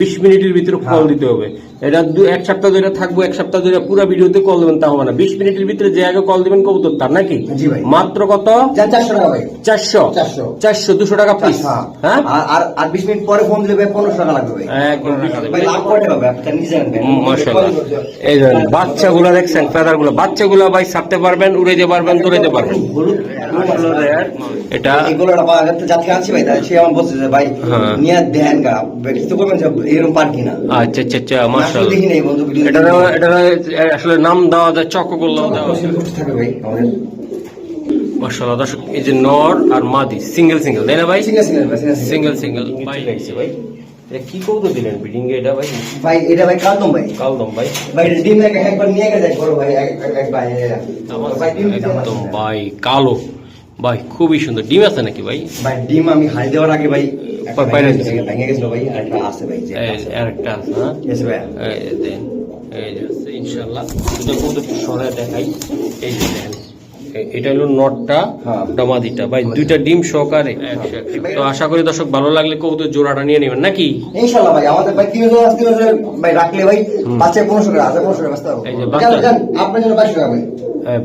বিশ মিনিটের ভিতরে কল দিতে হবে। এটা দু এক সপ্তাহ ধরে থাকব এক সপ্তাহ ধরে পুরো ভিডিওতে কল দেবেন তা হবে না। বিশ মিনিটের ভিতরে যে আগে কল দিবেন কবুতর তার নাকি মাত্র কত? চারশো চারশো। দুশো টাকা পিস হ্যাঁ। হ্যাঁ? আর- আর আর বিশ মিনিট পরে ফোন দিলে পনেরোশো টাকা লাগবে তা এই বাচ্চাগুলো দেখছেন ফেদারগুলো বাচ্চাগুলো ভাই ছাড়তে পারবেন উড়াইতে পারবেন দৌড়াইতে পারবেন। এটা এগুলো ভাই সে আমার বলছে ভাই হ্যাঁ। নিয়ে দেন গা কিছু করবেন এরকম পার কিনা? আচ্ছা আচ্ছা আচ্ছা আসলে মাশাআল্লাহ। দেখি নাই বন্ধু ভিডিও এটা এটা আসলে নাম দেওয়া যায় চকগুলো দেওয়া থাকে ভাই আমাদের। মাশাআল্লাহ দর্শক এই যে নর আর মাদি সিঙ্গেল সিঙ্গেল তাই না ভাই? Single single. Single single. ভাই। ভাই। এটা কি দিলেন বিডিং এ এটা ভাই? ভাই এটা ভাই কালদম ভাই। কালদম ভাই। ভাই ডিম এক- একবার নিয়ে গেছে বড় ভাই এক- এক- এক ভাই একদম কালো। ভাই খুবই সুন্দর। ডিম আছে নাকি ভাই? ভাই ডিম আমি হাই দেওয়ার আগে ভাই পাইরে দিছে। গেছে, ভেঙে গেছিল ভাই আর আছে ভাই যে আরেকটা আছে হ্যাঁ? ভাই এই দেন এই যে ইনশাআল্লাহ। দুটো কৌতো সরে দেখাই। এই যে দেখেন এটা হলো নটটা ডমাদিটা। ভাই দুইটা ডিম সহকারে। হ্যাঁ, হ্যাঁ, হ্যাঁ। তো আশা করি দর্শক ভালো লাগলে কবুতর জোড়াটা নিয়ে নেবেন। নাকি?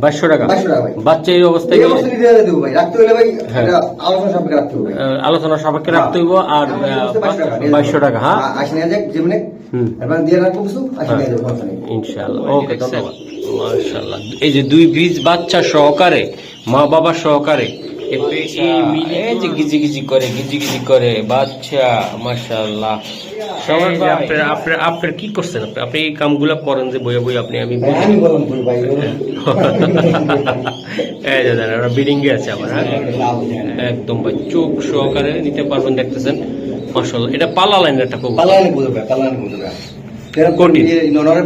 বাইশশো টাকা বাচ্চা এই অবস্থায় আলোচনা সাপেক্ষে রাখতে হইব আর বাইশশো টাকা হ্যাঁ। ইনশাল্লাহ ওকে ধন্যবাদ। মাশাআল্লাহ। এই যে দুই বীজ বাচ্চা সহকারে মা বাবা সহকারে এ এই যে গিজি গিজি করে গিজি গিজি করে বাচ্চা মাশাআল্লাহ। কি করছেন আপনি? আপনি এই কামগুলা করেন যে বইয়া বই আপনি আমি ভাই, বুঝি। আমি বললাম করি ভাই এই যে দেখেন ওরা বিডিং এ আছে আমার হ্যাঁ? একদম ভাই চোখ সহকারে নিতে পারবেন দেখতেছেন। মাশাআল্লাহ এটা পালা লাইনের একটা কবুতর। পালানি বুঝবে পালানি বুঝবে কোনটি?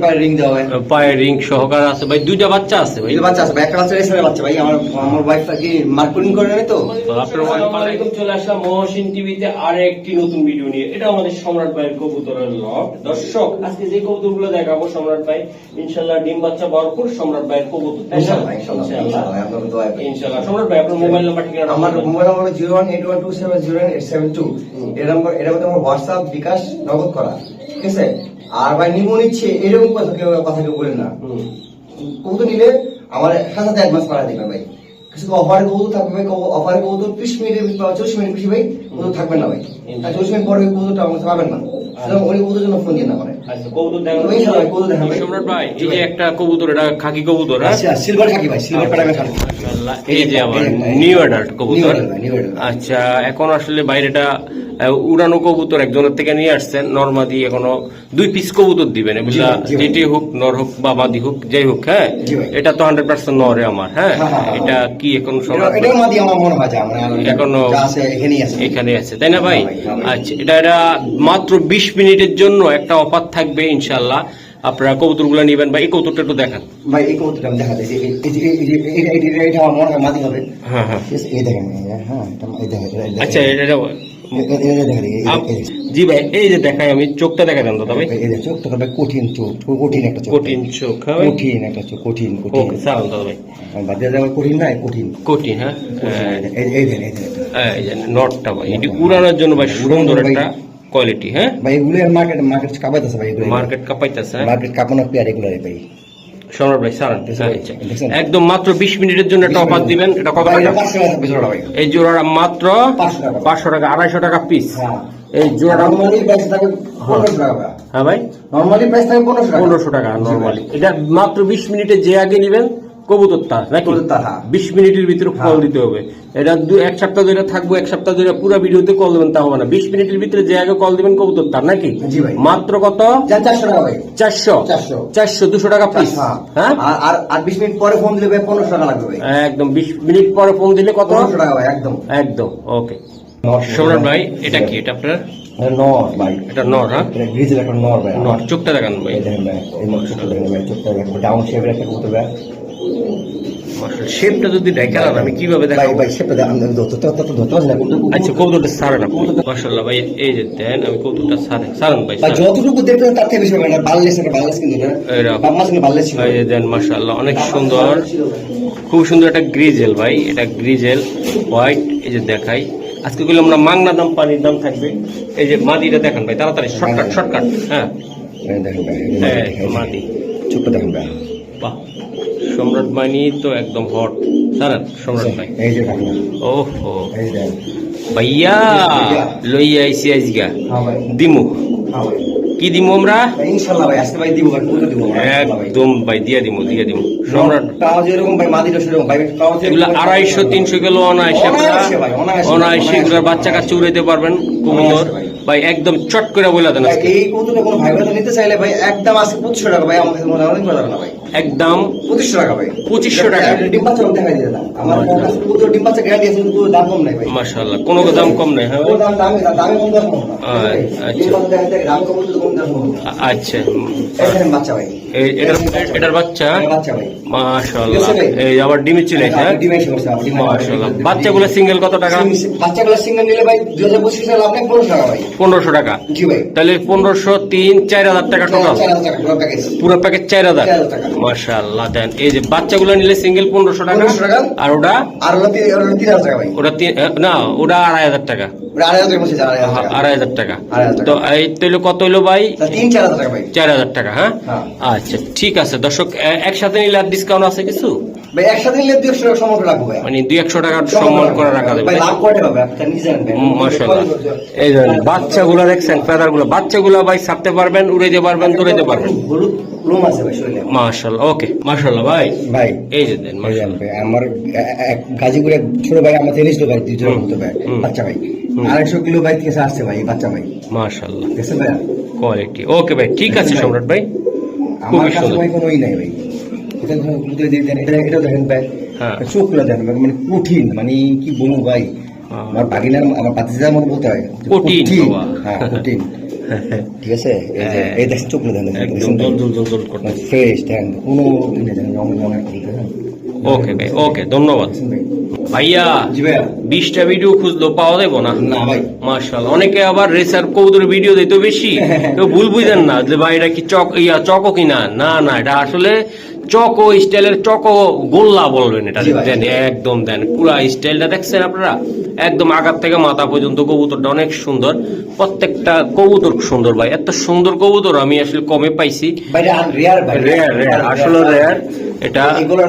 পায়ে রিং দেওয়া হয়। পায়ে রিং সহকারে আছে। ভাই দুইটা বাচ্চা আছে ভাই। এই বাচ্চা আছে ভাই। একটা বাচ্চা রেসের বাচ্চা। ভাই আমার আমার ওয়াইফ কি মার্কেটিং করে নেই তো? আপনার আলাইকুম চলে আসলাম মহসিন টিভিতে আর একটি নতুন ভিডিও নিয়ে। এটা আমাদের সম্রাট ভাইয়ের কবুতরের লট দর্শক আজকে যে কবুতরগুলো দেখাবো সম্রাট ভাই ইনশাল্লাহ ডিম বাচ্চা ভরপুর সম্রাট ভাইয়ের কবুতর। ইনশাআল্লাহ ইনশাআল্লাহ। ইনশাআল্লাহ। সম্রাট ভাই আপনার মোবাইল নাম্বার ঠিকানা আমার mobile number zero one eight one two seven zero eight seven two এর মধ্যে আমার হোয়াটসঅ্যাপ বিকাশ নগদ করা। ঠিক আছে? আর ভাই নিমো নিচ্ছে এরকম কথা কেউ কথা কেউ বলেন না। কবুতর নিলে আমার সাথে অ্যাডভান্স পাঠা দিবেন ভাই। কিছু অফারে কবুতর থাকবে ভাই অফারে কবুতর ত্রিশ মিনিটের চল্লিশ মিনিট বেশি ভাই কবুতর থাকবে না ভাই। আর চল্লিশ মিনিট পরে কবুতরটা আমার পাবেন না। সুতরাং ওই কবুতর জন্য ফোন দিয়ে না করে। আচ্ছা। সম্রাট ভাই এই যে একটা কবুতর এটা খাকি কবুতর? আচ্ছা সিলভার খাকি ভাই সিলভার প্যাটামে খাকি এই যে আমার নিউ অ্যাডাল্ট কবুতর New adult ভাই, new adult। আচ্ছা এখন আসলে বাইরেটা উড়ানো কবুতর একজনের থেকে নিয়ে আসছেন নর্মাদি এখনও দুই পিস কবুতর দিবেন এগুলা যেটি হোক নর হোক বা মাদি হোক যাই হোক হ্যাঁ? এটা তো হান্ড্রেড পার্সেন্ট নরে আমার হ্যাঁ? হ্যাঁ? এটা কি এখন এখনও এখানে আছে তাই না ভাই? আচ্ছা এটা এটা মাত্র বিশ মিনিটের জন্য একটা অফার থাকবে ইনশাল্লাহ আপনারা কবুতরগুলো নিবেন বা এই কবুতরটা একটু দেখান। ভাই এই কবুতরটা আমি দেখাতে হ্যাঁ হ্যাঁ আচ্ছা এটা জি ভাই এই যে দেখাই আমি চোখটা দেখা দেন দাদা ভাই এই- যে চোখটা হবে কঠিন চোখ কঠিন একটা চোখ। কঠিন চোখ হ্যাঁ কঠিন একটা চোখ কঠিন কঠিন। সালাম দাদা ভাই। বাদ যাবে কঠিন নাই কঠিন। কঠিন হ্যাঁ? হ্যাঁ, এই- এই এই এই যে নটটা ভাই এটি উড়ানোর জন্য ভাই সুন্দর একটা কোয়ালিটি হ্যাঁ? ভাই এগুলো মার্কেট মার্কেট কাপাইতেছে ভাই মার্কেট কাপাইতেছে হ্যাঁ? মার্কেট কাপানোর পেয়ার এগুলো ভাই। সম্রাট ভাই সারান? আচ্ছা। দেখছেন? একদম মাত্র বিশ মিনিটের জন্য একটা অফার দিবেন। এটা কত টাকা? এই জোড়াটা মাত্র পাঁচশো টাকা। আড়াইশো টাকা পিস হ্যাঁ। এই জোড়াটা। হ্যাঁ। ভাই। নর্মালি প্রাইস পনেরোশো টাকা। নর্মালি এটা মাত্র বিশ মিনিটে যে আগে নেবেন কবুতর তার নাকি হ্যাঁ। বিশ মিনিটের ভিতরে কল হ্যাঁ। দিতে হবে। এটা দু- এক সপ্তাহ ধরে থাকব এক সপ্তাহ ধরে পুরো ভিডিওতে কল দেবেন তা হবে না। বিশ মিনিটের ভিতরে যে আগে কল দিবেন কবুতর তার নাকি মাত্র কত? চারশো চারশো। চারশো। দুশো টাকা পিস হ্যাঁ। হ্যাঁ? আর- আর বিশ মিনিট পরে ফোন দিলে পনেরোশো টাকা লাগবে একদম বিশ মিনিট পরে ফোন দিলে কত? টাকা একদম। একদম ওকে সম্রাট ভাই এটা কি? এটা আপনার? নর ভাই। এটা নর হ্যাঁ? গ্রিজের একটা নর ভাই। নর চোখটা দেখান ভাই। দেখেন ভাই এই নর চোখটা দেখেন ভাই চোখটা দেখেন ডাউন শেপের একটা কবুতর ভাই। শেপটা যদি আমি কীভাবে ভাই দেখাবো? ভাই শেপটা আমি ধরতে তো তো ধরতে না আচ্ছা ভাই এই যে দেন আমি কৌতুকটা সারেন। সারেন ভাই ভাই যতটুকু দেখবেন তার থেকে বেশি হবে না বাল্লেস একটা বাল্লেস কিন্তু এটা এরকম। বাপ মাস ছিল। এই দেন অনেক সুন্দর। খুব সুন্দর একটা গ্রিজেল ভাই। এটা গ্রিজেল হোয়াইট এই যে দেখাই। আজকে গুলো আমরা মাংনা দাম পানির দাম থাকবে। এই যে মাদিটা দেখেন ভাই তাড়াতাড়ি শর্টকাট শর্টকাট হ্যাঁ। দেখেন ভাই হ্যাঁ মাদি। ছোট্ট দেখেন ভাই। বাহ। সম্রাট মানি তো একদম হট। জানেন সম্রাট ভাই। এই যে ওহো। ভাইয়া লইয়া আইসি আইসগা হ্যাঁ ভাই। দিমু। হ্যাঁ কি দিমু আমরা? ভাই, ইনশাল্লাহ ভাই আজকে ভাই ভাই পুরো ভাই। একদম ভাই দিয়া দিমু দিয়া দিমু। সম্রাট তাও যেরকম ভাই মাদিটা সেরকম ভাই তাও এগুলো আড়াইশো তিনশো কিলো অনায়াসে অনায়াসে ভাই, অনায়াসে। অনায়াসে এগুলোর বাচ্চা কাচ্চা উড়াইতে পারবেন অনায়াসে ভাই। একদম চট করে বলে দেন আজকে। এই কৌতুটা কোনো ভাই ভাই নিতে চাইলে ভাই একদম আজকে পঁচিশশো টাকা ভাই আমাদের মনে হয় অনেক বাজার না ভাই। একদম পঁচিশশো টাকা ভাই। 2500 টাকা? ডিম বাচ্চা দেখাই দিয়ে দাম আমার কাছে পুরো ডিম বাচ্চা গ্যারান্টি আছে কিন্তু কোনো দাম কম নাই ভাই। মাশাআল্লাহ কোনো দাম কম নেই হ্যাঁ দাম দামে দামে কম দাম কম না। আচ্ছা। দাম কম কম দাম কম না। আচ্ছা। হুম। এখানে বাচ্চা ভাই। এটার এটার বাচ্চা? বাচ্চা ভাই। মাশাআল্লাহ। এই আবার ডিমে চলে হ্যাঁ? ডিম মাশাআল্লাহ। বাচ্চাগুলো সিঙ্গেল কত টাকা? বাচ্চাগুলো সিঙ্গেল নিলে ভাই দুই হাজার পঁচিশ সালে আপনি পনেরোশো টাকা ভাই। পনেরোশো টাকা। জি ভাই। তাহলে পনেরোশো তিন চার হাজার টাকা টোটাল। পুরো প্যাকেজ চার হাজার। 4,000 দেন এই যে বাচ্চাগুলো নিলে সিঙ্গেল পনেরোশো টাকা আর ওটা? আর ওটা না ওটা আড়াই হাজার টাকা। আড়াই হাজার টাকা। তো এই তৈল কত হইল ভাই? চার হাজার টাকা চার হাজার টাকা হ্যাঁ? হ্যাঁ। আচ্ছা ঠিক আছে দর্শক একসাথে নিলে আর ডিসকাউন্ট আছে কিছু? ভাই একসাথে নিলে দুই একশো টাকা রাখব মানে দুই একশো টাকার সম্মান করে রাখা যাবে। ভাই এই বাচ্চাগুলো দেখছেন ফেদারগুলো। বাচ্চাগুলো পারবেন উড়াইতে পারবেন দৌড়াইতে পারবেন। হলুদ লোম আছে ভাই শরীরে। মাশাল্লাহ ওকে মাশাল্লাহ ভাই। ভাই এই যে দেন মাশাল্লাহ আমার গাজীপুরে ছোট ভাই আমার তিরিশ ভাই দুই জন মতো ভাই বাচ্চা ভাই। আড়াইশো কিলো ভাই থেকে আসছে ভাই বাচ্চা ভাই। দেখছেন ভাই? কোয়ালিটি ওকে ভাই ঠিক আছে সম্রাট ভাই। আমার খুবই সুন্দর। ভাই কোনো নাই ভাই। এটা ধরুন দিয়ে দেন এটা এটা দেখেন ভাই হ্যাঁ। চোখগুলো দেখেন মানে কঠিন মানে কি বলব ভাই? হ্যাঁ। আমার বাগিনার আমার পাতিজার মতো বলতে হয়। কঠিন হ্যাঁ কঠিন। ঠিক আছে? এই যে হ্যাঁ। এই দেখেন চোখগুলো দেখেন একদম জল জল জল জল করতে ফ্রেশ দেখেন কোনো ই নেই দেখেন রঙ রঙের কথা দেখেন ওকে ভাই ওকে ধন্যবাদ। ভাইয়া বিশটা ভিডিও খুঁজলেও পাওয়া যাব না? না ভাই। মার্শাল্লাহ অনেকে আবার রেসার কৌদুর ভিডিও দিতে বেশি। ভুল বুঝেন না যে ভাই এটা কি চক ইয়া চকো কিনা? না না এটা আসলে চকো স্টাইলের চকো গোল্লা বলবেন এটা। দেন একদম দেন পুরা স্টাইলটা দেখছেন আপনারা? একদম আগার থেকে মাথা পর্যন্ত কবুতরটা অনেক সুন্দর। প্রত্যেকটা কবুতর সুন্দর ভাই এত সুন্দর কবুতর আমি আসলে কমে পাইছি। ভাই রেয়ার ভাই। রেয়ার রেয়ার আসলে রেয়ার এটা এগুলো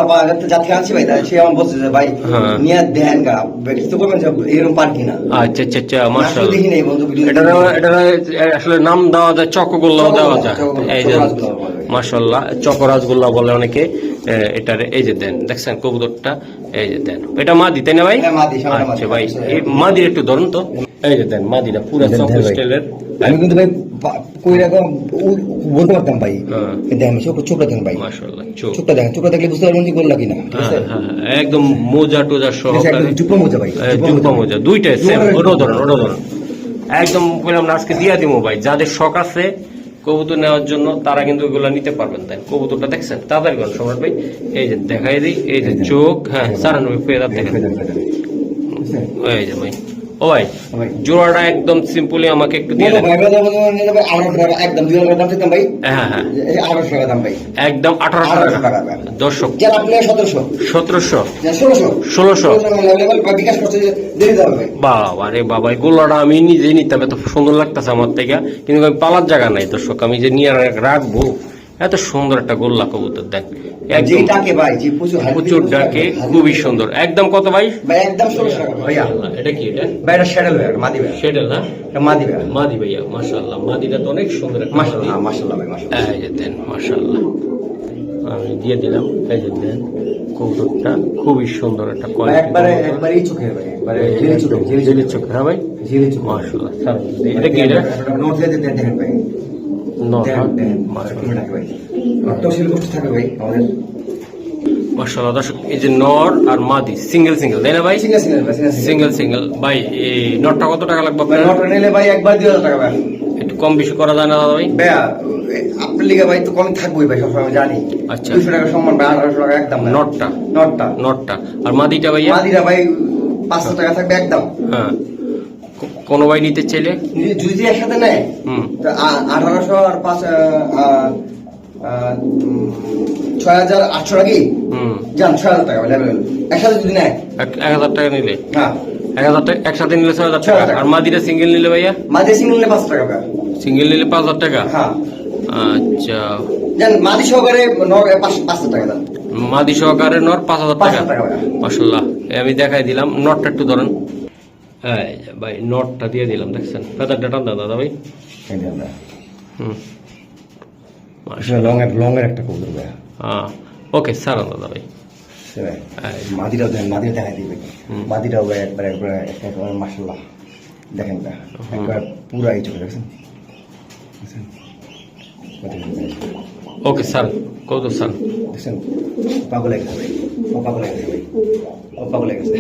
আনছি ভাই তাই সে আমার বলছে যে ভাই হ্যাঁ। নিয়ে দেন গা। কিছু করবেন এরকম পার কিনা আচ্ছা আচ্ছা আচ্ছা আসলে দেখি নাই বন্ধু এটা এটা আসলে নাম দেওয়া যায় চকগোল্লা দেওয়া যায়। এই যে মাশাল্লাহ চকরাজগোল্লা বলে অনেকে এটার এই যে দেন দেখছেন কবুতরটা এই যে দেন। এটা মাদি তাই না ভাই? হ্যাঁ। আচ্ছা ভাই এই মাদির একটু ধরুন তো। এই যে দেন মাদিটা পুরো স্টাইলের আমি কিন্তু ভাই পা- কই রকম উ- বলতে পারতাম ভাই। হ্যাঁ। কিন্তু আমি চোখ চোখটা দেখেন ভাই। মাশাল্লাহ চোখটা দেখেন চোখটা দেখলে বুঝতে পারবেন যে গোল্লা কিনা। ঠিক হ্যাঁ আছে? হ্যাঁ হ্যাঁ, একদম মোজা টোজা ঠিক আছে, সহকারে। একদম জুপো মোজা ভাই এ, মোজা। দুইটাই সেম ওটাও ধরুন একদম বললাম আজকে দিয়া দিব ভাই যাদের শখ আছে কবুতর নেওয়ার জন্য তারা কিন্তু এগুলো নিতে পারবেন তাই কবুতরটা দেখছেন? তাড়াতাড়ি করেন সম্রাট ভাই এই যে দেখাই দিই এই যে চোখ হ্যাঁ সারানব্বই পেয়ে দেখেন? এই যে ভাই। ও ভাই। জোড়াটা একদম সিম্পলি আমাকে একটু দিয়ে দেন। টাকা, একদম ভাই। হ্যাঁ হ্যাঁ টাকা দাম ভাই। একদম আঠারোশো আঠারোশো টাকা টাকা দর্শক। যার আপনি ষোলোশো। ষোলোশো। বিকাশ করছে দেরি ভাই বাবা রে বাবা গোলাটা আমি নিজেই নিতাম এত সুন্দর লাগতেছে আমার থেকে। কিন্তু পালার জায়গা নাই দর্শক আমি যে নিয়ে রাখব। এত সুন্দর একটা গোল্লা কবুতর দেখ। একদম ডাকে ভাই যে প্রচুর প্রচুর ডাকে খুবই সুন্দর। একদম কত ভাই? ভাই একদম ষোলোশো টাকা ভাইয়া এটা কি এটা? ভাই এটা শ্যাডেল ভাই মাদি ভাই। সেটেল না এটা মাদি ভাই। মাদি ভাইয়া মাশাল্লাহ মাদিটা তো অনেক সুন্দর একটা মাশাল্লাহ ভাই মাশাল্লাহ এই যে দেন মাশাল্লাহ আমি দিয়ে দিলাম এই যে দেন কবুতরটা খুবই সুন্দর একটা ভাই একবারে একবারে এই চোখে ভাই একবারে ঝিলি চোখে ঝিলি হ্যাঁ ভাই? ঝিলি চোখে মাশাল্লাহ এটা কি এটা নোট দিয়ে দেন দেখেন ভাই। ভাই ভাই দর্শক এই যে নর আর মাদি সিঙ্গেল সিঙ্গেল তাই না ভাই? সিঙ্গেল সিঙ্গেল ভাই ভাই এই নটটা কত টাকা লাগবে ভাই আপনার নোট নিলে ভাই একবার দুই হাজার টাকা ভাই। একটু কম বেশি করা যায় না দাদা ভাই? আপনার লিগে ভাই তো কম থাকবোই ভাই সবসময় জানি। আচ্ছা। দুশো টাকা সম্মান ভাই আঠারোশো টাকা একদম নটটা নটটা নটটা আর মাদিটা ভাইয়া? মাদিরা ভাই পাঁচশো টাকা থাকবে একদম। হ্যাঁ। কোনো ভাই নিতে চাইলে? যদি একসাথে নেয়? আঠারোশো আর পাঁচ ছয় হাজার আটশো টাকা কি হুম। যান ছয় হাজার টাকা একসাথে যদি নেয়? এক হাজার টাকা নিলে? হ্যাঁ এক হাজার টাকা একসাথে নিলে ছয় হাজার টাকা। হাজার আর মাদিরা সিঙ্গেল নিলে ভাইয়া? মাঝে সিঙ্গেল নিলে পাঁচ টাকা সিঙ্গেল নিলে পাঁচ হাজার টাকা? হ্যাঁ। আচ্ছা। দেন মাদি সহকারে পাঁচ পাঁচশো টাকা মাদি সহকারে নর পাঁচ হাজার হাজার টাকা মাসাল্লাহ আমি দেখাই দিলাম। নটটা একটু ধরেন। এই যে ভাই নটটা দিয়ে দিলাম দেখছেন? ফেদারটা টান দাদা ভাই। হুম। লংয়ের লংয়ের একটা কবুতর ভাইয়া। হ্যাঁ। ওকে সারান দাদা ভাই। মাদিরাও দেন মাদিরা দেখাই দিবে। মাদিরাও ভাই একবার একবার একবার মাসাল্লাহ দেখেন না একবার পুরা এই চোখে দেখছেন? ওকে স্যার কত স্যার দেখছেন? পাগল হয়ে গেছে ভাই। ও পাগল হয়ে ভাই। ও পাগল হয়ে গেছে।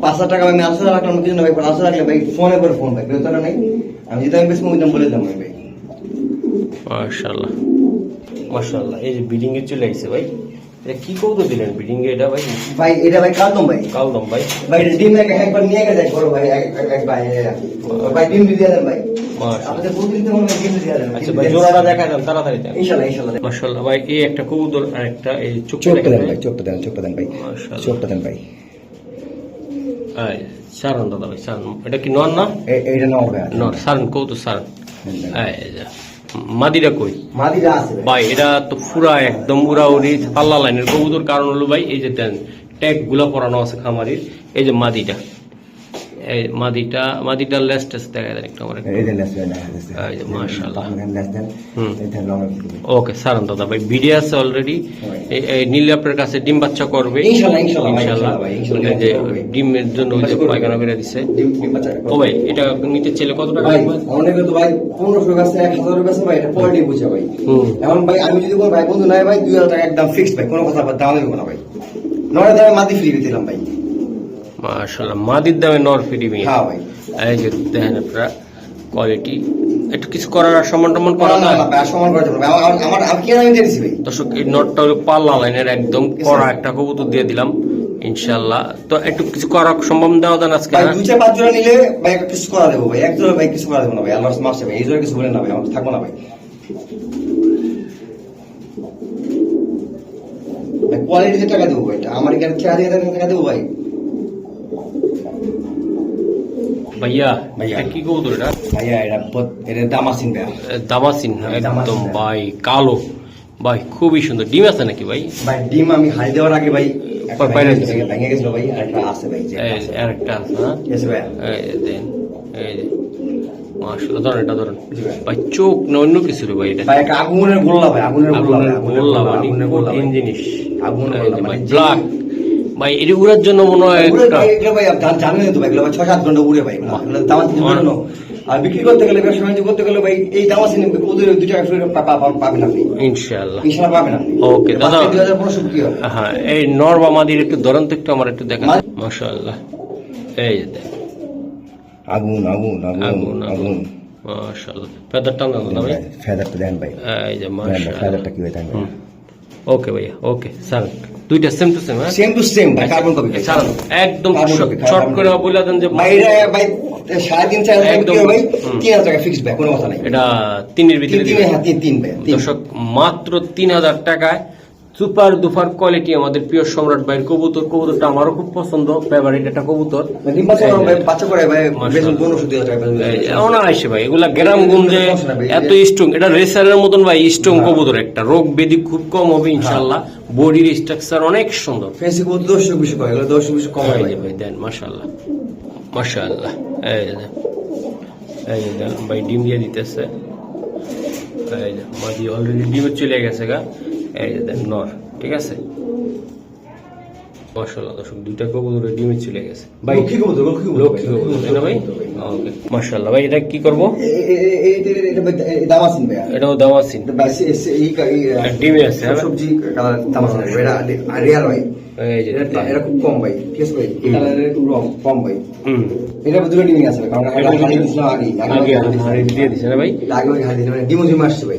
পাঁচ হাজার টাকা আমি রাখলাম কিছু না ভাই রাখলে ভাই ফোনে করে ফোন ভাই বেতন নাই। আমি যদি আমি বেশি বলে দিলাম ভাই। মাশাল্লাহ মাশাল্লাহ এই যে বিডিং এ চলে আইছে ভাই এটা কি কৌতো দিলেন বিডিং এ এটা ভাই? ভাই এটা ভাই কালদম ভাই। কালদম ভাই। ভাই এটা ডিম এক- একবার নিয়ে গেছে বড় ভাই এক- এক- এক ভাই ভাই ডিম দিয়ে দেন ভাই। আচ্ছা ভাই মাশাল্লাহ এই একটা কবুতর আর একটা এই চোখটা দেন ভাই। চোখটা দেন চোখটা দেন ভাই। চোখটা দেন ভাই। এই দাদা ভাই এটা কি নর না? নর মাদিরা কই? মাদিরা আছে ভাই। এটা তো পুরা একদম উড়াউড়ি পাল্লা লাইনের কবুতর। কারণ হলো ভাই এই যে ট্যাগগুলা পরানো আছে খামারির। এই যে মাদিটা। এই মাদিটা মাদিটার লেস টেস দেখা যায় একটু আমার এই দেন লেস দেন লেস দেন এই যে মাশাআল্লাহ। লেস দেন হুম। লং ওকে সারান দাদা ভাই ভিডিও আছে অলরেডি এই নীল আপনার কাছে ডিম বাচ্চা করবে। ইনশাআল্লাহ, ইনশাআল্লাহ ভাই, ইনশাআল্লাহ যে ডিমের জন্য ওই যে পায়খানা করে দিছে। ডিম ডিম বাচ্চা ও ভাই এটা নিতে চাইলে কত টাকা ভাই অনেকে তো ভাই পনেরোশো কাছে এক হাজার কাছে ভাই এটা কোয়ালিটি বুঝে ভাই। এখন ভাই আমি যদি কোনো ভাই বন্ধু নাই ভাই দুই হাজার টাকা একদম ফিক্সড ভাই কোনো কথা দাম দেবো না ভাই। নয় দামে মাদি ফ্রি দিলাম ভাই। মাশাআল্লাহ মাদির দামে নর হ্যাঁ ভাই। এই যে দেখেন আপনারা কোয়ালিটি একটু কিছু করার সম্মান টম্মান করা না করার আমার আমি কেন আমি দিয়েছি ভাই। দর্শক এই নটটা হলো পাল্লা লাইনের একদম কড়া একটা কবুতর দিয়ে দিলাম ইনশাল্লাহ তো একটু কিছু করা সম্ভব দেওয়া দেন আজকে ভাই হ্যাঁ? দুই চার পাঁচ জোড়া নিলে ভাই একটা কিছু করা দেবো ভাই এক জোড়া ভাই কিছু করা দেবো না ভাই আল্লাহ মাসে ভাই এই জোড়া কিছু বলে না ভাই আমার থাকব না ভাই। কোয়ালিটিতে টাকা দেবো ভাই আমার এখানে খেয়া দিয়ে টাকা দেবো ভাই। ভাইয়া ভাইয়া। কি কবুতর এটা? ভাইয়া এটা এটা দাম ভাইয়া। দামাসিন একদম ভাই কালো। ভাই খুবই সুন্দর। ডিম আছে নাকি ভাই? ভাই ডিম আমি হাই দেওয়ার আগে ভাই ভেঙে গেছিল আছে আছে। দেন এই মাশাআল্লাহ ধরেন এটা ধরেন। চোখ না অন্য কিছু রে ভাই এটা? ভাই আগুনের গোল্লা ভাই আগুনের গোল্লা আগুনের গোল্লা মানে আগুনের গোল্লা। জিনিস আগুনের মানে ব্ল্যাক। ভাই এটা উড়ার জন্য মনে হয় ভাই, জানেন তো ভাই ছয় সাত ঘণ্টা উড়ে ভাই দাম আছে আর বিক্রি করতে গেলে ব্যবসা বাণিজ্য করতে গেলে ভাই এই দাম আছে ওদের দুই টাকা ফ্রি পাবেন আপনি। ইনশাআল্লাহ। পাবেন আপনি। ওকে, দাদা। দুই হাজার পনেরোশো বিক্রি হবে হ্যাঁ এই নর বা মাদির একটু ধরেন তো একটু আমার একটু দেখেন। মাশাআল্লাহ। এই যে আগুন আগুন আগুন আগুন মাশাআল্লাহ। ফেদার টান দাও না ভাই। ফেদারটা দেন ভাই। এই যে মাশাআল্লাহ। ফেদারটা কি ভাই। দেন। ওকে ভাইয়া ওকে স্যার দুইটা সেম টু সেম হ্যাঁ সেম টু সেম ভাই কার্বন কপি স্যার একদম শর্ট করে। বলে দেন যে ভাই ভাই সাড়ে তিন চার একদম। ভাই। তিন হাজার টাকা ফিক্সড ভাই কোনো কথা নাই এটা তিনের ভিতরে তিন দিবেন। হ্যাঁ তিন তিন ভাই দর্শক মাত্র তিন হাজার টাকায় সুপার দুপার কোয়ালিটি আমাদের প্রিয় সম্রাট ভাইয়ের কবুতর। কবুতরটা আমারও খুব পছন্দ ফেভারিট একটা কবুতর। অনায়াসে ভাই এগুলা গ্রাম গুঞ্জে এত স্ট্রং এটা রেসারের মতন ভাই স্ট্রং হ্যাঁ। কবুতর একটা। রোগ ব্যাধি খুব কম হবে ইনশাল্লাহ বডির স্ট্রাকচার অনেক সুন্দর। কবুতর দশশো বিশ এগুলো দশশো বিশ কম হয় ভাই দেন মাশাল্লাহ মাশাল্লাহ এই যে এই ভাই ডিম দিয়ে দিতেছে। এই মাদি অলরেডি ডিমে চলে গেছে গা। এই দেন নর ঠিক আছে? মাশাল্লাহ দর্শক দুইটা কবুতরে ডিমে চলে গেছে। ভাই লক্ষ্মী কবুতর লক্ষ্মী কবুতর তাই না ভাই? ওকে মাশাল্লাহ ভাই এটা কি করব? দাম আছেন ভাইয়া। এটাও দাম আছেন এটা ভাই কা- এই, আহ, ডিমে আছে হ্যাঁ? সবজি কালার দাম আছে ভাই। এটা রিয়াল ভাই। এটা এটা খুব কম ভাই ঠিক আছে ভাই? কম ভাই। এটা দুটো ডিমই আছে ভাই কারণ হারিয়ে দিয়ে দিছে না ভাই। আগে হারিয়ে মানে ডিমো ডিম আসছে ভাই।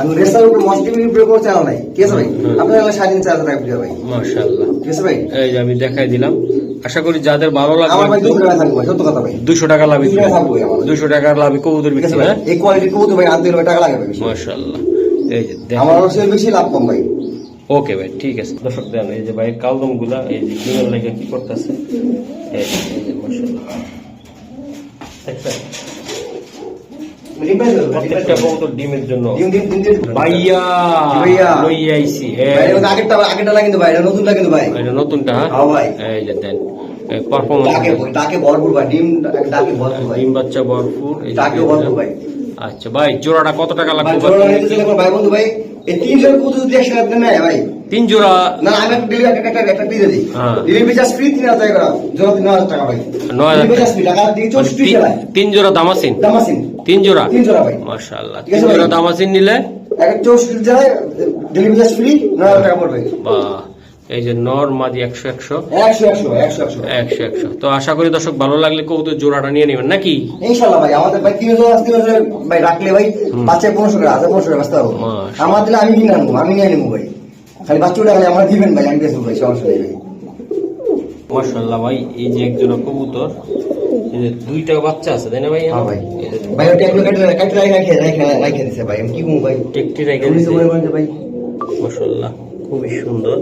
আমি রেসাল স্বাধীন ভাই? কেস ভাই। এই যে আমি দেখাই দিলাম। আশা করি যাদের সত্য কথা ভাই। টাকা লাভ 200 টাকা কোয়ালিটি ভাই? হ্যাঁ? টাকা এই যে আমার বেশি লাভ কম ভাই। ওকে ভাই ঠিক আছে। এই যে ভাই এই কি করতেছে? প্রত্যেকটা কবুতর ডিমের জন্য। ভাইয়া। লইয়া আইছি আগেরটা আগেরটা কিন্তু ভাই এটা নতুনটা কিন্তু ভাই। এটা নতুনটা হ্যাঁ? হ্যাঁ ভাই। এই যে দেন ডাকে ভরপুর ভাই ডিম ডাকে ভরপুর ভাই। ডিম বাচ্চা ভরপুর তাকে ডাকে ভরপুর ভাই। আচ্ছা ভাই জোড়াটা কত টাকা লাগবে? জোড়া ভাই বন্ধু ভাই এই তিনশো কবুতর যদি ভাই। তিন জোড়া? না আমি একটা ডেলিভারি একটা একটা একটা দিয়ে দিই। হ্যাঁ। ডেলিভারি চার্জ ফ্রি তিন হাজার টাকা জোড়া তিন হাজার টাকা ভাই। নয় তিন- জোড়া দামাসিন? তিন জোড়া? তিন জোড়া ভাই। মাশাআল্লাহ তিন আছে জোড়া দামাসিন নিলে? একটা চৌষট্টি জেলায় ডেলিভারি চার্জ ফ্রি নয় হাজার টাকা পড়বে। বা এই যে নর মাদি একশো একশো? একশো একশো তো আশা করি দর্শক ভালো লাগলে কবুতর জোড়াটা নিয়ে নেবেন নাকি? ইনশাল্লাহ ভাই আমাদের ভাই তিন হাজার ভাই রাখলে ভাই বাচ্চা পনেরোশো টাকা আছে পনেরোশো টাকা বাঁচতে পারব আমার দিলে আমি কিনে আনব আমি নিয়ে নেব ভাই। খালি বাচ্চাটা খালি আমার দিবেন ভাই আমি বেসবো ভাই সমস্যা নেই ভাই। ভাই এই যে একজোড়া কবুতর দুইটা বাচ্চা আছে তাই না ভাই? হ্যাঁ ভাই। ভাই ওটা একটু কেটে কেটে রেখে রেখে রেখে দিছে ভাই আমি কি ভাই? টেকটি রেখে দিছে। করেন যে ভাই। মাশাআল্লাহ খুবই সুন্দর।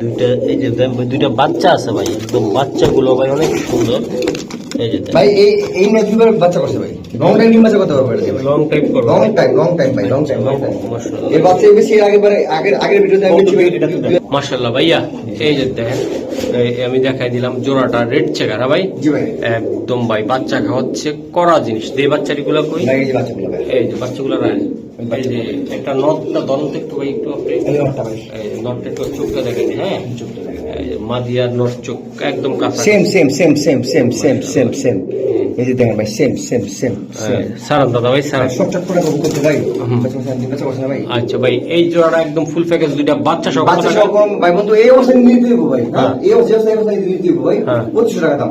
দুইটা এই যে দুইটা বাচ্চা আছে ভাই একদম বাচ্চাগুলো ভাই অনেক সুন্দর। এই যে ভাই এই এই বাচ্চা করছে ভাই? লং টাইম ডিম বাচ্চা করতে পারবে এটা দিয়ে ভাই লং টাইপ করব। লং টাইম লং টাইম ভাই লং টাইম লং টাইম মাশাআল্লাহ। এই বাচ্চা বেশি আগের আগের আগের ভিডিওতে আমি মাশাআল্লাহ ভাইয়া এই যে দেখেন। আমি দেখাই দিলাম জোড়াটা রেড চেকার হ্যাঁ ভাই? ভাই। একদম ভাই বাচ্চা খাওয়াচ্ছে করা জিনিস। কই? যে বাচ্চাগুলো ভাই। এই যে বাচ্চাগুলো রায় একটা নর্থটা দন্ত একটু ভাই একটু নটটা একটু চোখটা দেখেন হ্যাঁ? মাদিয়ার নট চোখ একদম কাঁচা same same same same same same same same. এই যে দেখেন ভাই সেম সেম সেম সারান দাদা ভাই সারান। সব চট করে বুক করতে ভাই বাচ্চা করছে না ভাই। আচ্ছা ভাই এই জোড়াটা একদম ফুল প্যাকেজ দুইটা বাচ্চা সহ বাচ্চা সব সহ ভাই বন্ধু এই অবস্থায় নিতে দিব ভাই। হ্যাঁ হ্যাঁ। এই অবস্থায় এই অবস্থায় নিতে দিব ভাই। হ্যাঁ। পঁচিশশো টাকা দাম।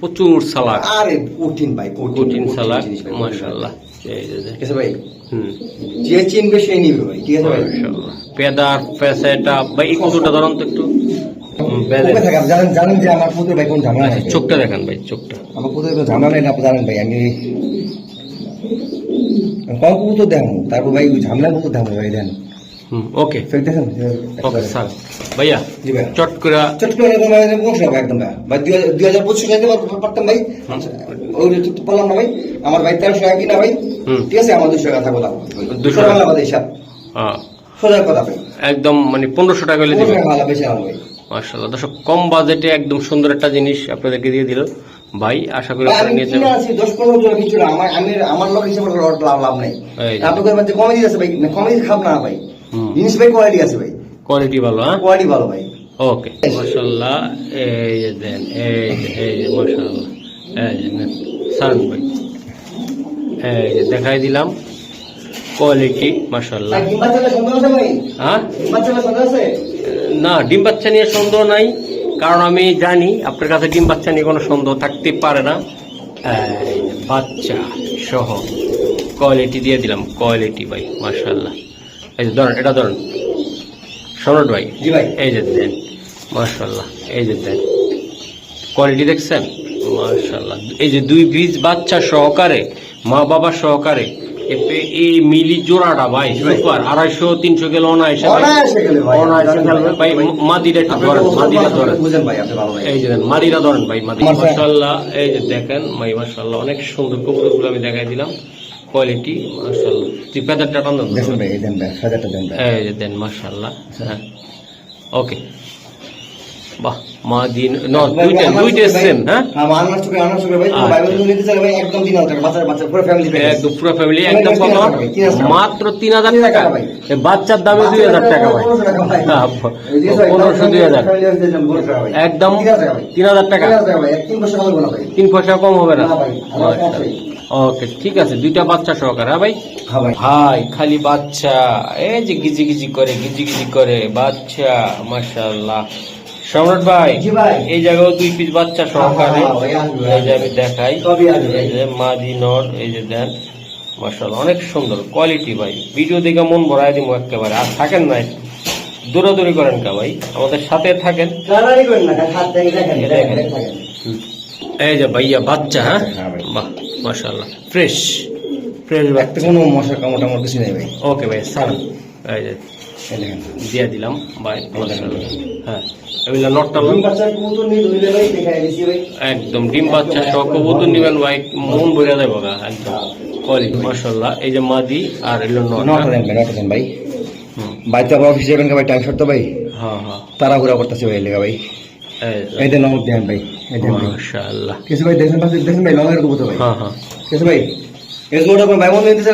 প্রচুর সালাক আরে কঠিন ভাই কঠিন ভাই, মাশাআল্লাহ। এই যে যে। ঠিক আছে ভাই? যে চিনবে সেই নিবে ভাই ঠিক আছে ভাই? পেদার ফেসেটা ভাই এই কতটা ধরুন তো একটু। কোথায় জানেন জানেন যে আমার পুত্র ভাই কোন ঝামেলা আচ্ছা চোখটা দেখান ভাই চোখটা। আমার ঝামেলা নেই আপনি জানেন ভাই আমি কম পুত্র দেন তারপর ভাই ঝামেলা ভাই দেন। ওকে। ফের দেখেন ওকে স্যার। ভাইয়া জি ভাই চট করে চট করে এরকম বসে ভাই একদম ভাই ভাই দুই হাজার- দুই হাজার পঁচিশ যাইতে পার- পারতাম ভাই ওই তো বললাম না ভাই আমার ভাই তেরোশো টাকা কিনা ভাই ঠিক আছে আমার দুশো টাকা থাকব দাম 200 টাকা। টাকা। আমাদের হিসাব কথা ভাই। একদম মানে পনেরোশো টাকা হলে দিবেন ভালো বেশি আমার ভাই। মার্শাল্লাহ দর্শক কম বাজেটে একদম সুন্দর একটা জিনিস আপনাদেরকে দিয়ে দিল। ভাই আশা করি ভাই, আপনারা নিয়ে যাবেন। আছি দশ পনেরো জন কিছু না। আমার আমি আমার লোক হিসেবে লাভ লাভ নেই। আপনাদের মধ্যে কমেডি আছে ভাই। কমেডি খাব না ভাই। জিনিস ভাই কোয়ালিটি আছে ভাই। কোয়ালিটি ভালো হ্যাঁ? কোয়ালিটি ভালো ভাই। ওকে মার্শাল্লাহ এই যে দেন এই এই যে মার্শাল্লাহ এই যে এই যে দেখাই দিলাম কোয়ালিটি ভাই হ্যাঁ না ডিম বাচ্চা নিয়ে সন্দেহ নাই কারণ আমি জানি আপনার কাছে ডিম বাচ্চা নিয়ে কোনো সন্দেহ থাকতে পারে না বাচ্চা সহ কোয়ালিটি দিয়ে দিলাম কোয়ালিটি ভাই মার্শাল্লাহ এই ধরেন এটা ধরেন সম্রাট ভাই জি ভাই। এই যে দেন মার্শাল্লাহ এই যে দেন। কোয়ালিটি দেখছেন? মার্শাল্লাহ এই যে দুই বীজ বাচ্চা সহকারে মা বাবা সহকারে এই মিলি জোড়াটা ভাই সুপার। আড়াইশো তিনশো গেলে অনায়াসে ভাই। গেলে একটু ধরেন তো মাদিটা ধরেন। এই যে মাদিরা ধরেন ভাই মাদি। আমার মাশাল্লাহ এই যে দেখেন ভাই মাশাল্লাহ অনেক সুন্দর কবুতরগুলো আমি দেখাই দিলাম। কোয়ালিটি মার্শাল্লাহ তুই দেন। হ্যাঁ। ওকে। বাহ মা দিন দুইটা দুইটা হ্যাঁ? আচ্ছা। টাকা ফ্যামিলি একদম টাকা বাচ্চার দামে 2000 টাকা ভাই। পনেরোশো দুই হাজার। একদম 3000 টাকা তিন পয়সা কম হবে না। ওকে ঠিক আছে দুইটা বাচ্চা সহকারে হ্যাঁ ভাই? ভাই। খালি বাচ্চা। এই যে গিজি গিজি করে গিজি গিজি করে বাচ্চা মাশাআল্লাহ। সম্রাট ভাই এই জায়গাও দুই পিস বাচ্চা সহকারে। হ্যাঁ, আসবে, এই যে আমি দেখাই। এই যে মাদি নর এই যে দেন মাশাআল্লাহ অনেক সুন্দর কোয়ালিটি ভাই। ভিডিও দেখে মন ভরাই দিব একেবারে। আর থাকেন না দৌড়াদৌড়ি করেন কা ভাই? আমাদের সাথে থাকেন। এই যে ভাইয়া বাচ্চা হ্যাঁ? হ্যাঁ বাহ। মাশাআল্লাহ। ফ্রেশ ফ্রেশ বাচ্চা কোনো মশা কামড় টামড় কিছু নেই ভাই। ওকে ভাই সালাম। এই যে দিয়ে দিলাম ভাই হ্যাঁ এগুলা নটটা একদম ডিম বাচ্চা সহ কবুতর নিবেন ভাই মন যাবে গা একদম। কোয়ালিটি মাশাআল্লাহ। এই যে মাদি আর দেন ভাই নটা দেন ভাই। বাড়িতে আবার অফিসে যাবেন ভাই টাইম শর্ট তো ভাই। হ্যাঁ হ্যাঁ। তাড়াহুড়া করতেছে ভাই লেগা ভাই। এই যে, এই দেন ভাই এই দেন ভাই মাশাআল্লাহ কিছু ভাই দেখেন পাশে দেখেন ভাই লঙের কবুতর ভাই হ্যাঁ হ্যাঁ কিছু ভাই এই জোড়া কোন ভাই বন্ধু নিতে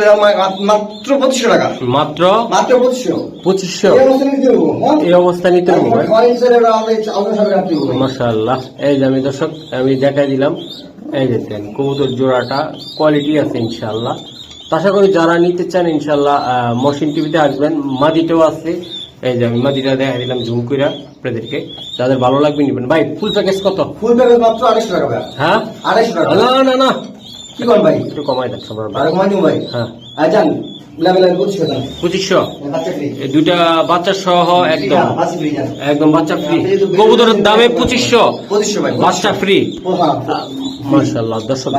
মাত্র পঁচিশশো টাকা। মাত্র? মাত্র পঁচিশশো। পঁচিশশো? এই অবস্থা নিতে দেবো হ্যাঁ এই অবস্থা নিতে হবে। ভাই খাওয়াই হিসেবে আমাদের আলাদা সাথে রাখতে হবে। মাশাআল্লাহ। এই যে আমি দর্শক আমি দেখাই দিলাম। এই যে কবুতর জোড়াটা কোয়ালিটি আছে ইনশাআল্লাহ। তো আশা করি যারা নিতে চান ইনশাআল্লাহ আহ, মহসিন টিভিতে আসবেন। মাদিটাও আছে। এই যে আমি মাদিটা দেখা দিলাম ঝুম কইরা। আপনাদেরকে। যাদের ভালো লাগবে নিবেন। ভাই ফুল প্যাকেজ কত? ফুল প্যাকেজ মাত্র আড়াইশো টাকা ভাই। হ্যাঁ? আড়াইশো টাকা। না না না। কি করেন ভাই? একটু কমাই দেন সবার আর কমাই দিন ভাই। হ্যাঁ। আর যান পঁচিশশো দাম পঁচিশশো? বাচ্চা ফ্রি দুইটা বাচ্চা সহ একদম। বাচ্চা ফ্রি যান। একদম বাচ্চা ফ্রি কবুতরের দামে পঁচিশশো। পঁচিশশো ভাই বাচ্চা ফ্রি ও হ্যাঁ মার্শাল্লাহ দর্শক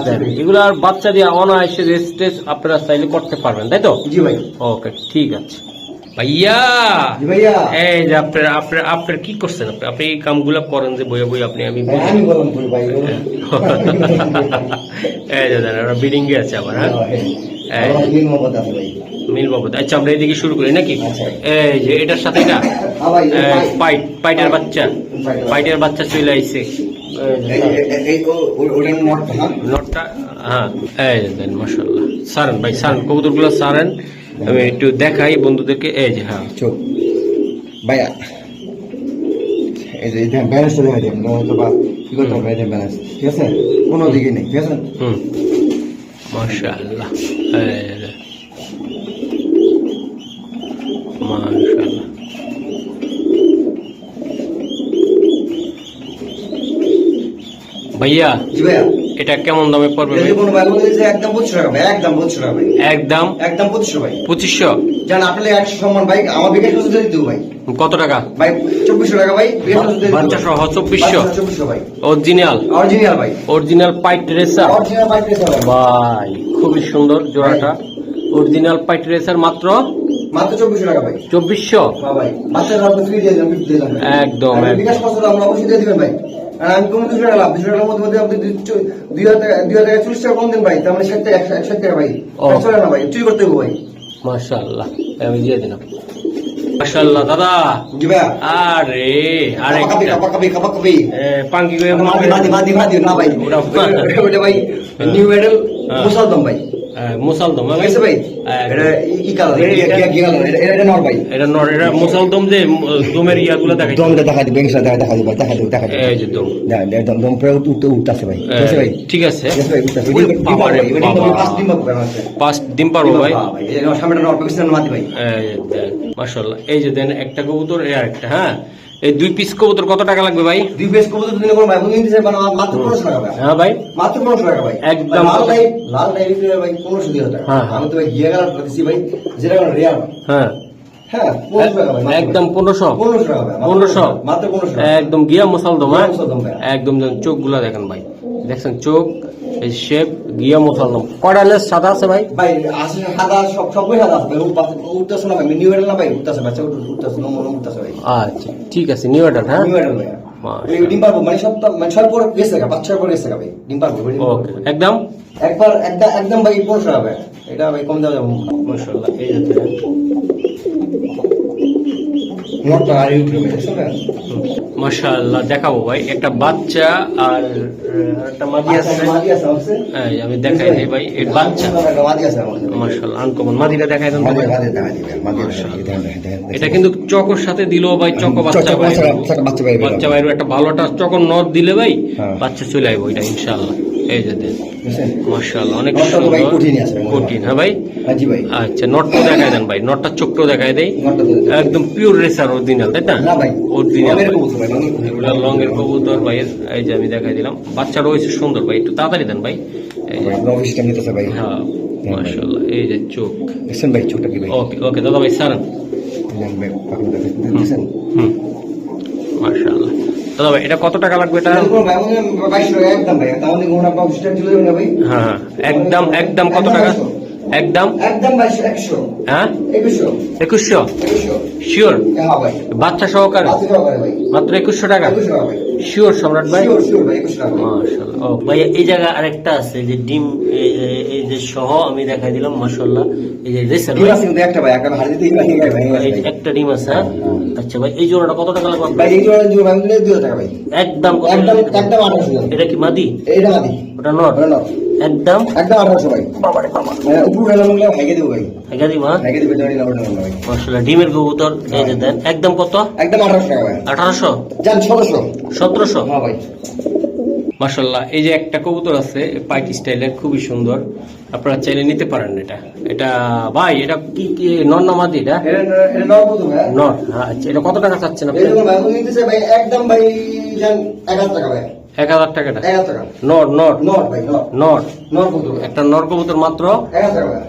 বাচ্চা দিয়ে অনায়াসে রেস্ট আপনারা চাইলে করতে পারবেন তাই তো? জি ভাই। ওকে ঠিক আছে। ভাইয়া! এই যে আপনার আপনার আপনার কি করছেন? আপনি আপনি এই কামগুলো করেন যে বইয়া বই আপনি আমি বলুন। এই দেন ওরা বিডিং এ আছে আবার হ্যাঁ? আমার আছে ভাই। মিল বাবদ আচ্ছা আমরা এদিকে শুরু করি নাকি? আচ্ছা। এই যে এটার সাথে এটা? হ্যাঁ। পাইট পাইটের বাচ্চা। পাইটের বাচ্চা। চলে আইছে। নটটা, হ্যাঁ? হ্যাঁ। এই দেন মাশাল্লাহ সারেন ভাই সারেন কবুতরগুলো সারেন। আমি একটু দেখাই বন্ধুদেরকে এই যে হ্যাঁ। চোখ। ভাইয়া এই যে ব্যালেন্সটা দেখা দিন হয়তো বা কি করতে হবে এটা ব্যালেন্স ঠিক আছে? কোনো দিকে নেই ঠিক আছে? হুম। মাশাআল্লাহ। মাশাআল্লাহ। ভাইয়া। জি ভাইয়া। এটা কেমন দামে পড়বে যদি কোনো ভাই বলে যে একদম পঁচিশশো টাকা ভাই একদম পঁচিশশো টাকা ভাই। একদম? একদম পঁচিশশো ভাই। পঁচিশশো? জান আপনার একশো সম্মান ভাই আমার বিকাশ দিয়ে দিতে ভাই। কত টাকা? ভাই চব্বিশশো টাকা ভাই বিকাশ খরচ দিয়ে বাচ্চা সহ চব্বিশশো? চব্বিশশো ভাই। অরিজিনাল অরিজিনাল ভাই। অরিজিনাল পাইট রেসার অরিজিনাল বাইক রেসার ভাই। খুবই সুন্দর জোড়াটা। অরিজিনাল পাইট রেসার মাত্র? টাকা ভাই। চব্বিশশো? ভাই আপনি ফ্রি দিয়ে। একদম, বিকাশ আমরা অবশ্যই দিয়ে দিবেন ভাই। আর আমি কোনো দুশো টাকা লাভ দুশো টাকার মধ্যে মধ্যে আপনি দুই- হাজার টাকা দুই হাজার টাকা চল্লিশ টাকা কম দেন ভাই তার মানে ষাট টাকা একশো একশো টাকা ভাই। একশো টাকা ভাই চুরি করতে হবে ভাই। মাশাআল্লাহ আমি দিয়ে দিলাম। মাশাআল্লাহ দাদা। জি ভাইয়া আরে কাপা কাপি কাপা কাপি এ, পাঙ্কি করে মাদি মাদি মাদি মাদি না ভাই। ওটা- ভাই নিউ মডেল হ্যাঁ। ভাই। মুসালদম। ঠিক আছে ভাই। এটা ই- ই কালার এটা- কি কালার এটা এটা নর এটা মুসালদম যে দমের ইয়াগুলো দেখাই দমটা দেখা দিবে দেখা দেখা দিবে দেখা দিবে দেখা দিবে। এই যে দম। দম দম দম প্রায় উঠতে উঠতেছে ভাই। ভাই। ঠিক আছে। ঠিক আছে ভাই উঠতেছে। ওই বাবারে বাবা। পাঁচ দিন বাবু ভাই আমাকে। পাঁচ দিন পারব ভাই? সামনে নর পাকিস্তান মাতি ভাই। দেন মাশাআল্লাহ এই যে দেন একটা কবুতর এই আরেকটা হ্যাঁ? এই দুই পিস কবুতর কত টাকা লাগবে ভাই? দুই বেশ কবুতর দিনে কোনো ভাই বন্ধু নিতে মাত্র পনেরোশো টাকা ভাই। হ্যাঁ ভাই। মাত্র পনেরোশো টাকা ভাই। একদম। লাল নাই লাল ভাই পনেরোশো দিয়ে টাকা। হ্যাঁ, হ্যাঁ। আমি তো ভাই গিয়ে গেলাম ভাই যেটা রেয়ার হ্যাঁ। হ্যাঁ টাকা ভাই মাত্র। একদম পনেরোশো। পনেরোশো ভাই গিয়া হ্যাঁ। ভাই। একদম চোখগুলা দেখেন ভাই। দেখছেন চোখ এই শেপ গিয়া মুসালদম কটা লেস সাদা আছে ভাই? ভাই আসলে সাদা সব সবই সাদা আছে উঠতেছে না ভাই। নিউ এডেল না ভাই? উঠতেছে বাচ্চা উঠতেছে নম্বর উঠতেছে ভাই। আচ্ছা ঠিক আছে নিউ অর্ডার হ্যাঁ? নিউ এডেল ডিম পারব মানে সব মানে ছয় পর গেছে ছয় পর গেছে ভাই। ডিম পারব। ওকে একদম? একবার একদম একদম ভাই পনেরোশো ভাই এটা ভাই কম দেওয়া যাব। মাশাআল্লাহ এই যে দেখেন। আর ইউটিউবে না। মাশাআল্লাহ দেখাবো ভাই। একটা বাচ্চা আর একটা মাদি আছে। আমি দেখাই দিই ভাই এই বাচ্চা। মাশাআল্লাহ আনকমন মাদিটা দেখাই দেন এটা কিন্তু চকর সাথে দিলো ভাই চকো বাচ্চা ভাই বাচ্চা- ভাই বাচ্চা বেরোবে। বাচ্চা একটা ভালোটা চকর নদ দিলে ভাই হ্যাঁ। বাচ্চা চলে আইবো এটা ইনশাআল্লাহ। এই যে দেন। মাশাআল্লাহ অনেক নটটা তো ভাই সুন্দর। কঠিনই আছে ভাই, কঠিন হ্যাঁ ভাই? হ্যাঁ, জি ভাই। আচ্ছা নটটা দেখাই দেন ভাই নটটা চোখটাও দেখাই দেই। একদম পিওর রেসার অরিজিনাল তাই না? ভাই, অরিজিনাল কবুতর। এই যে আমি দেখাই দিলাম। বাচ্চা রয়েছে সুন্দর ভাই একটু তাড়াতাড়ি দেন ভাই। এই যে, ভাই, আপনার নিতেছে ভাই। হ্যাঁ মাশাআল্লাহ এই যে চোখ। দেখছেন ভাই, চোখটা কি ভাই? ওকে ওকে দাদা ভাই সারান। দেখেন? হুম। মাশাআল্লাহ। দাদা ভাই এটা কত টাকা লাগবে এটা? হ্যাঁ হ্যাঁ। একদম একদম কত টাকা। একদম? একদম হ্যাঁ? একুশশো। শিওর হ্যাঁ ভাই, বাচ্চা সহকারে। মাত্র একুশশো টাকা। শিওর সম্রাট ভাই? ও ভাই এই জায়গা আরেকটা আছে যে ডিম এই যে- সহ আমি দেখাই দিলাম মাশাআল্লাহ। এই যে রেসার একটা ভাই, একটা ডিম আছে হ্যাঁ? আচ্ছা ভাই এই জোড়াটা কত টাকা লাগবে? ভাই, এই জোড়া জোড়া ভাই। একদম একদম একদম। এটা কি মাদি? এটা মাদি। ওটা নট। একদম? একদম আঠারোশো ভাই। মানে উপর গেলে হয় ভাইকে দেবো ভাই। এগা দিবা ভাইকে দেবে জানি না ওটা ভাই। মাশাআল্লাহ ডিমের কবুতর এই যে দেন একদম কত? একদম আঠারোশো টাকা ভাই। আঠারোশো? যান ষোলোশো সতেরোশো? হ্যাঁ ভাই। মাশাল্লাহ এই যে একটা কবুতর আছে পাইক স্টাইলের খুবই সুন্দর। আপনারা চাইলে নিতে পারেন এটা। এটা ভাই এটা কি কি নর না মাদি এটা? নর হ্যাঁ আচ্ছা এটা কত টাকা চাচ্ছেন আপনি? একদম ভাই যান এক হাজার টাকা ভাই। এক হাজার টাকাটা নট ভাই নট। একটা মাত্র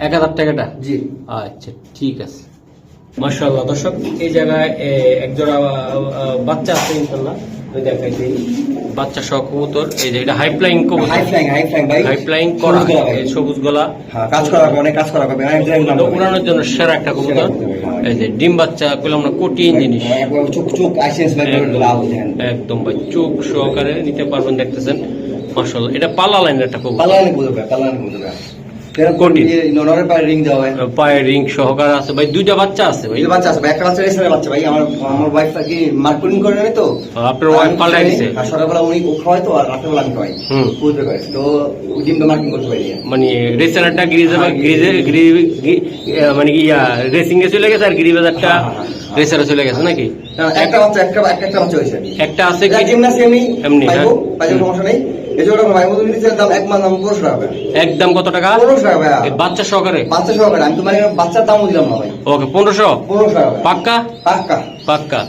এক হাজার টাকাটা জি। আচ্ছা ঠিক আছে। দর্শক এই জায়গায় বাচ্চা আছে ইনশাল্লাহ দেখাই দিই। বাচ্চা সহ কবুতর এই যে এটা হাই ফ্লাইং কবুতর। হাই ফ্লাইং হাই ফ্লাইং ভাই। হাই ফ্লাইং করা। সবুজ গলা হ্যাঁ কাজ করা হবে অনেক কাজ করা উড়ানোর জন্য সেরা একটা কবুতর। এই যে ডিম বাচ্চা পেলাম আমরা কঠিন জিনিস। ভাই লাভ দেখেন একদম ভাই চোখ সহকারে নিতে পারবেন দেখতেছেন। ফসল এটা পালা লাইনের একটা পালা বুঝবে পালানি পায়ে রিং দেওয়া হয়। পায়ে রিং সহকারে আছে। ভাই দুইটা বাচ্চা আছে ভাই। বাচ্চা আছে ভাই, একটা বাচ্চা রেসারের বাচ্চা। ভাই আমার আমার ওয়াইফ কি মার্কেটিং করে নেয় তো? আপনার wife পাল্টাই দিছে? আর সকালবেলা উনি তো আর রাতের বেলা আমি খাওয়াই। বুঝতে পারে তো ওই ডিমটা মার্কিং করতে পারি মানে গ্রিজে হ্যাঁ, গ্রিজে মানে কি রেসিং এ চলে গেছে আর গ্রিবাজারটা হ্যাঁ, হ্যাঁ, হ্যাঁ। রেসারে চলে গেছে নাকি? একটা বাচ্চা একটা একটা বাচ্চা হয়েছে একটা আছে কি? জিমনাসিয়ামই আমি এমনি, পাইবো হ্যাঁ। পাইবো সমস্যা নেই। এই জন্য ভাই নিচে দাম এক মাস দাম পনেরোশো টাকা একদম কত টাকা? পনেরোশো টাকা ভাই বাচ্চা সহকারে? বাচ্চা সহকারে আমি তো মানে বাচ্চার দামও দিলাম না ভাই। ওকে পনেরোশো? পনেরোশো টাকা পাক্কা? পাক্কা। পাক্কা।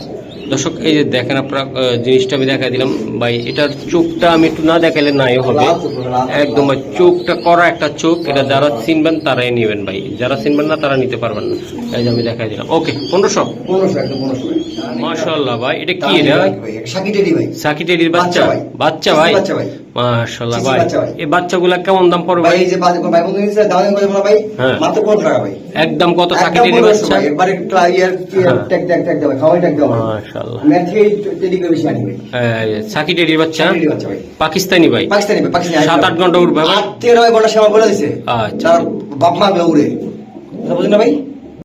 দর্শক এই যে দেখেন আপনার জিনিসটা আমি দেখা দিলাম। ভাই এটার চোখটা আমি একটু না দেখালে নাই হবে। একদম ভাই চোখটা করা একটা চোখ। এটা যারা চিনবেন তারাই নেবেন ভাই। যারা চিনবেন না তারা নিতে পারবেন না। এই যে আমি দেখাই দিলাম। ওকে পনেরোশো? মাশাল্লাহ ভাই এটা কি এটা? সাকি টেডি ভাই সাকি টেডির বাচ্চা? বাচ্চা ভাই। বাচ্চা ভাই। এই বাচ্চাগুলা কেমন দাম পড়বে ভাই? এই যে ভাই বন্ধু নিচে দাম করে বলা ভাই হ্যাঁ। মাত্র পনেরো টাকা ভাই। একদম কত একদম টেডির বাচ্চা? একবারে ট্রাইয়ার। ট্যাগ ট্যাগ ট্যাগ দেবে খাওয়াই ট্যাগ দেবে মাশাল্লাহ ম্যাথ থেকে টেডি করে বেশি আনি ভাই সাকি টেডি বাচ্চা? পাকিস্তানি ভাই? পাকিস্তানি ভাই পাকিস্তানি সাত আট ঘণ্টা থেকে নয় ঘণ্টা সেবা করে দিছে। আচ্ছা। বাপ মা উড়ে কথা বুঝলেন না ভাই?